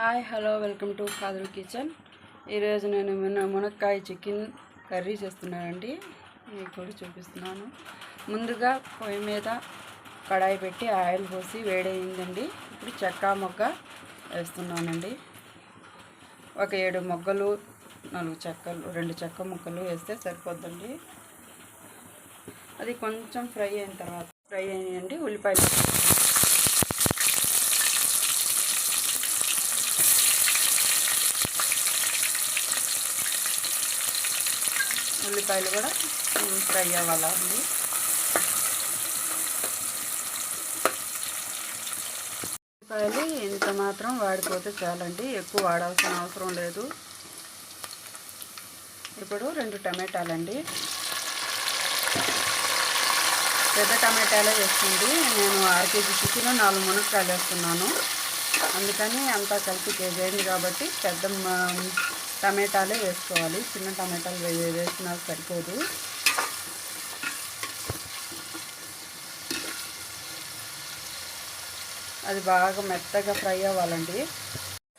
Hi hello welcome to కాదురు kitchen. ఈరోజు నేను మునక్కాయ చికెన్ కర్రీ చేస్తున్నానండి. మీకు కూడా చూపిస్తున్నాను. ముందుగా పొయ్యి మీద కడాయి పెట్టి ఆయిల్ పోసి వేడయిందండి. ఇప్పుడు చెక్క మొగ్గ వేస్తున్నానండి. ఒక ఏడు మొగ్గలు నాలుగు చెక్కలు రెండు చెక్క ముక్కలు వేస్తే సరిపోద్దండి. అది కొంచెం ఫ్రై అయిన తర్వాత ఫ్రై అయ్యండి ఉల్లిపాయలు ఉల్లిపాయలు కూడా ఫ్రై అవ్వాలా ఉంది ఉల్లిపాయలు ఇంత మాత్రం వాడిపోతే చాలండి ఎక్కువ వాడాల్సిన అవసరం లేదు. ఇప్పుడు రెండు టమాటాలండి. పెద్ద టమాటాలే వేస్తుంది నేను ఆరు కేజీ చికెన్ నాలుగు మునక్కాయలు వేస్తున్నాను. అందుకని అంతా కలిపి కేజీ అయింది కాబట్టి పెద్ద టమాటాలే వేసుకోవాలి. చిన్న టమాటాలు వేసినా సరిపోదు. అది బాగా మెత్తగా ఫ్రై అవ్వాలండి.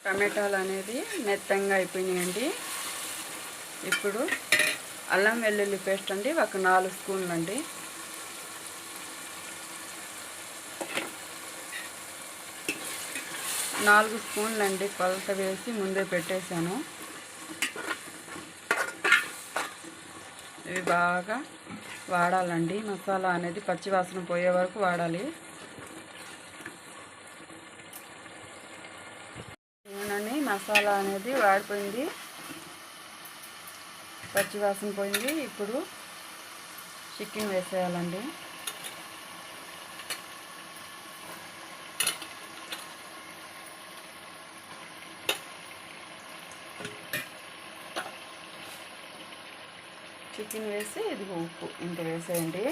టమాటాలు అనేది మెత్తంగా అయిపోయినాయండి. ఇప్పుడు అల్లం వెల్లుల్లి పేస్ట్ అండి ఒక నాలుగు స్పూన్లు అండి నాలుగు స్పూన్లు అండి కొలత వేసి ముందే పెట్టేశాను. ఇవి బాగా వాడాలండి. మసాలా అనేది పచ్చివాసన పోయే వరకు వాడాలి. ఏమని మసాలా అనేది వాడిపోయింది. పచ్చివాసన పోయింది. ఇప్పుడు చికెన్ వేసేయాలండి. చికెన్ వేసి ఇది ఉప్పు ఇంత వేసేయండి.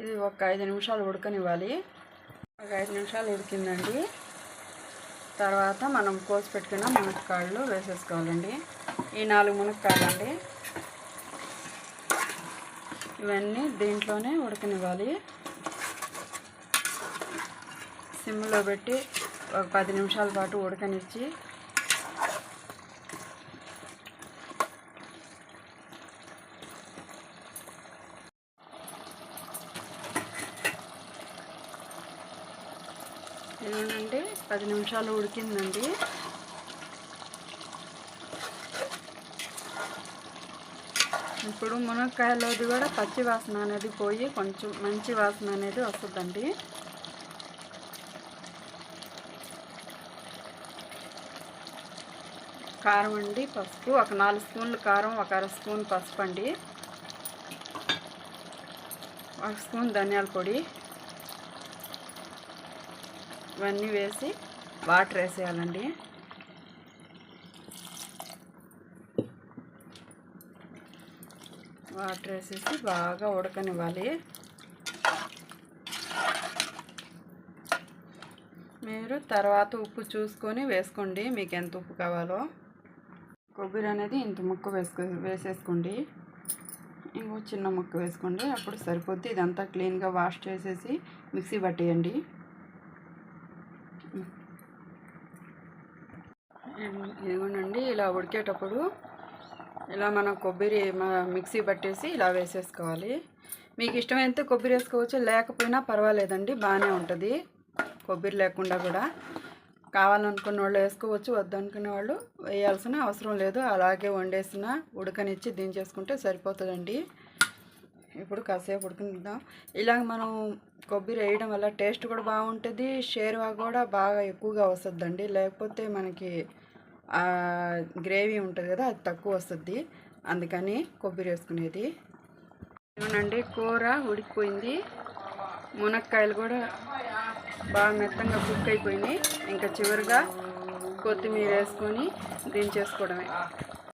ఇది ఒక ఐదు నిమిషాలు ఉడకనివ్వాలి. ఒక ఐదు నిమిషాలు ఉడికిందండి. తర్వాత మనం కోసి పెట్టుకున్న మునక్కాళ్ళు వేసేసుకోవాలండి. ఈ నాలుగు మునక్కాయలండి. ఇవన్నీ దీంట్లోనే ఉడకనివ్వాలి. సిమ్లో పెట్టి ఒక పది నిమిషాల పాటు ఉడకనిచ్చి ఏమండి పది నిమిషాలు ఉడికిందండి. ఇప్పుడు మునక్కాయలోది కూడా పచ్చి వాసన అనేది పోయి కొంచెం మంచి వాసన అనేది వస్తుందండి. కారం అండి పసుపు ఒక నాలుగు స్పూన్లు కారం ఒక అర స్పూన్ పసుపు అండి. ఒక స్పూన్ ధనియాల పొడి. ఇవన్నీ వేసి వాటర్ వేసేయాలండి. వాటర్ వేసేసి బాగా ఉడకనివ్వాలి. మీరు తర్వాత ఉప్పు చూసుకొని వేసుకోండి మీకు ఎంత ఉప్పు కావాలో. కొబ్బరి అనేది ఇంత ముక్క వేసుకు వేసేసుకోండి. ఇంకో చిన్న ముక్క వేసుకోండి అప్పుడు సరిపోద్ది. ఇదంతా క్లీన్గా వాష్ చేసేసి మిక్సీ పట్టేయండి. ఏమోనండి ఇలా ఉడికేటప్పుడు ఇలా మనం కొబ్బరి మిక్సీ పట్టేసి ఇలా వేసేసుకోవాలి. మీకు ఇష్టమైతే కొబ్బరి వేసుకోవచ్చు లేకపోయినా పర్వాలేదండి బాగానే ఉంటుంది. కొబ్బరి లేకుండా కూడా. కావాలనుకున్న వాళ్ళు వేసుకోవచ్చు వద్దనుకునే వాళ్ళు వేయాల్సిన అవసరం లేదు. అలాగే వండేసిన ఉడకనిచ్చి దించేసుకుంటే సరిపోతుందండి. ఇప్పుడు కాసేపు ఉడికిద్దాం ఇలాగ మనం కొబ్బరి వేయడం వల్ల టేస్ట్ కూడా బాగుంటుంది షేర్వా కూడా బాగా ఎక్కువగా వస్తుందండి. లేకపోతే మనకి గ్రేవీ ఉంటుంది కదా అది తక్కువ వస్తుంది. అందుకని కొబ్బరి వేసుకునేది. ఏమనండి కూర ఉడికిపోయింది. మునక్కాయలు కూడా బాగా మెత్తంగా కుక్ అయిపోయినాయి. ఇంకా చివరిగా కొత్తిమీర వేసుకొని దించేసుకోవడమే